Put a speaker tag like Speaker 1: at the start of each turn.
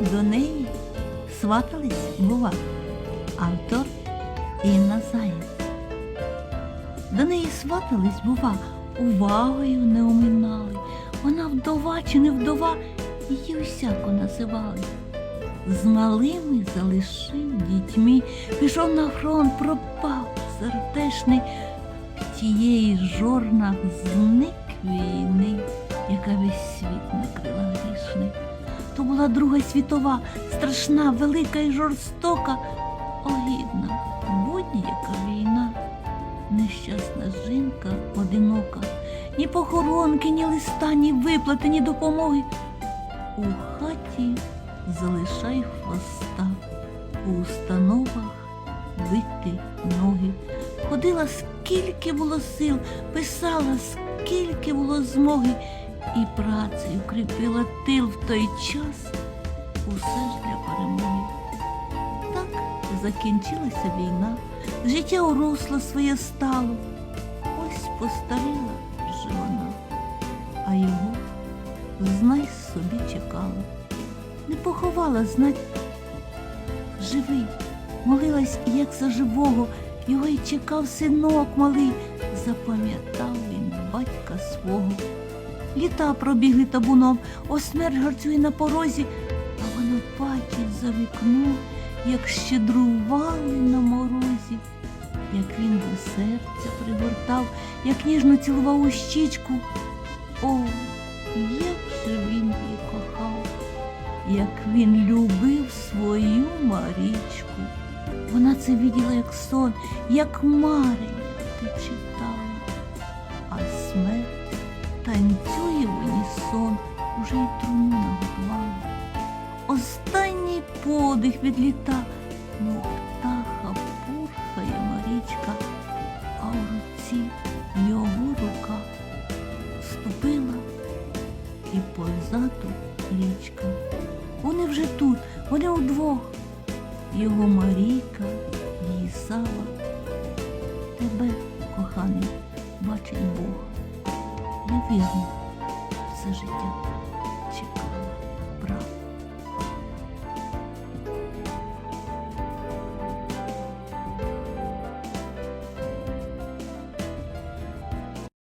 Speaker 1: до неї сватались, бува, автор Інна Заєць. До неї сватались, бува, увагою не оминали. Вона вдова чи не вдова, її усяко називали. З малими залишив дітьми, пішов на фронт, пропав сердешний. Тієї жорнах зник війни, яка весь світ накрила грішний. То була Друга світова, страшна, велика і жорстока, огідна, будь-яка війна. Нещасна жінка одинока, ні похоронки, ні листа, ні виплати, ні допомоги. У хаті залишай хвоста, у установах бити ноги. Ходила скільки було сил, писала скільки було змоги, і працею кріпила тил в той час усе ж для перемоги. Так закінчилася війна, життя уросло своє стало. Ось постаріла вже вона, а його знай собі чекала. Не поховала, знать, живий, молилась, як за живого, його й чекав синок малий, запам'ятав він батька свого. Літа пробігли табуном, о смерть гарцює на порозі, а вона бачить за вікном, як щедрували на морозі, як він до серця пригортав, як ніжно цілував у щічку. О, як же він її кохав, як він любив свою Марічку. Вона це виділа як сон, як марення ти танцює в унісон, уже й труну наготувала. Останній подих від літа, мов птаха пурхає Марічка, а в руці його рука ступила і позаду річка. Вони вже тут, вони удвох. Його Марійка, її Сава. Тебе, коханий, бачить Бог. Я вірно все життя.